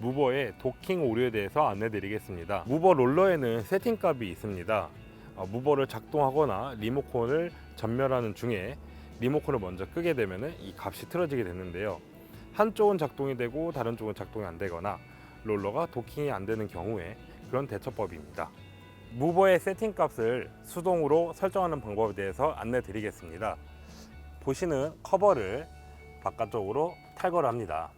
무버의 도킹 오류에 대해서 안내 드리겠습니다. 무버 롤러에는 세팅 값이 있습니다. 어, 무버를 작동하거나 리모컨을 전멸하는 중에 리모컨을 먼저 끄게 되면 이 값이 틀어지게 되는데요. 한쪽은 작동이 되고 다른 쪽은 작동이 안 되거나 롤러가 도킹이 안 되는 경우에 그런 대처법입니다. 무버의 세팅 값을 수동으로 설정하는 방법에 대해서 안내 드리겠습니다. 보시는 커버를 바깥쪽으로 탈거를 합니다.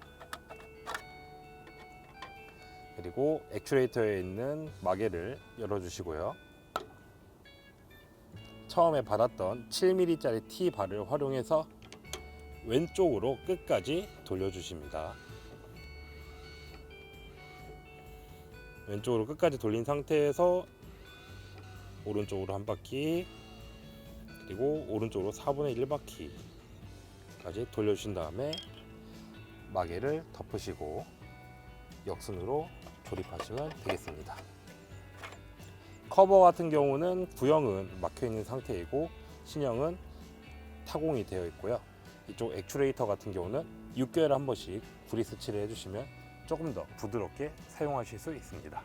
그리고 액추레이터에 있는 마개를 열어주시고요. 처음에 받았던 7mm짜리 T바를 활용해서 왼쪽으로 끝까지 돌려주십니다. 왼쪽으로 끝까지 돌린 상태에서 오른쪽으로 한 바퀴 그리고 오른쪽으로 4분의 1 바퀴까지 돌려주신 다음에 마개를 덮으시고 역순으로 조립하시면 되겠습니다. 커버 같은 경우는 구형은 막혀 있는 상태이고 신형은 타공이 되어 있고요. 이쪽 액추레이터 같은 경우는 6개월에 한 번씩 브리스 칠을 해주시면 조금 더 부드럽게 사용하실 수 있습니다.